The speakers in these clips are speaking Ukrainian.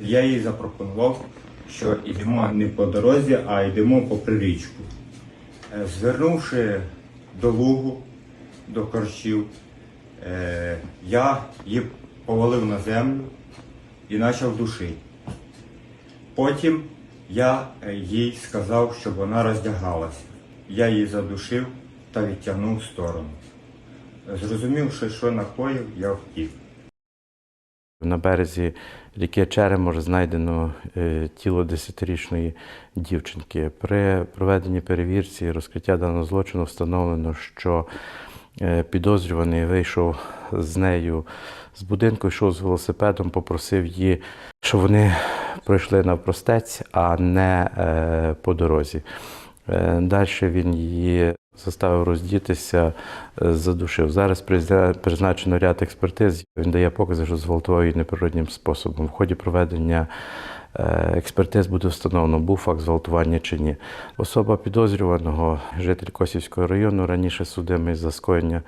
Я їй запропонував, що йдемо не по дорозі, а йдемо попри річку. Е, Звернувши до лугу, до корчів, е, я її повалив на землю і почав душити. Потім я е, їй сказав, щоб вона роздягалася. Я її задушив та відтягнув в сторону. Зрозумівши, що накоїв, я втік. На березі ріки Черемор знайдено е, тіло 10-річної дівчинки. При проведенні перевірці розкриття даного злочину встановлено, що е, підозрюваний вийшов з нею з будинку, йшов з велосипедом, попросив її, щоб вони пройшли навпростець, а не е, по дорозі. Далі він її заставив роздітися, е, задушив. Зараз призначено ряд експертиз. Він дає покази, що зґвалтував неприроднім способом. В ході проведення е, експертиз буде встановлено, був факт зґвалтування чи ні. Особа підозрюваного, житель Косівського району, раніше судимий за скоєння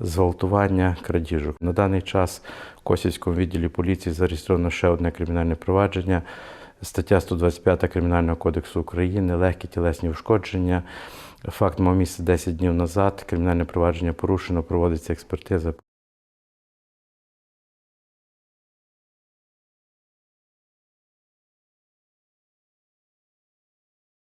зґвалтування крадіжок. На даний час в Косівському відділі поліції зареєстровано ще одне кримінальне провадження. Стаття 125 Кримінального кодексу України, легкі тілесні ушкодження. Факт мав місце 10 днів назад. Кримінальне провадження порушено, проводиться експертиза.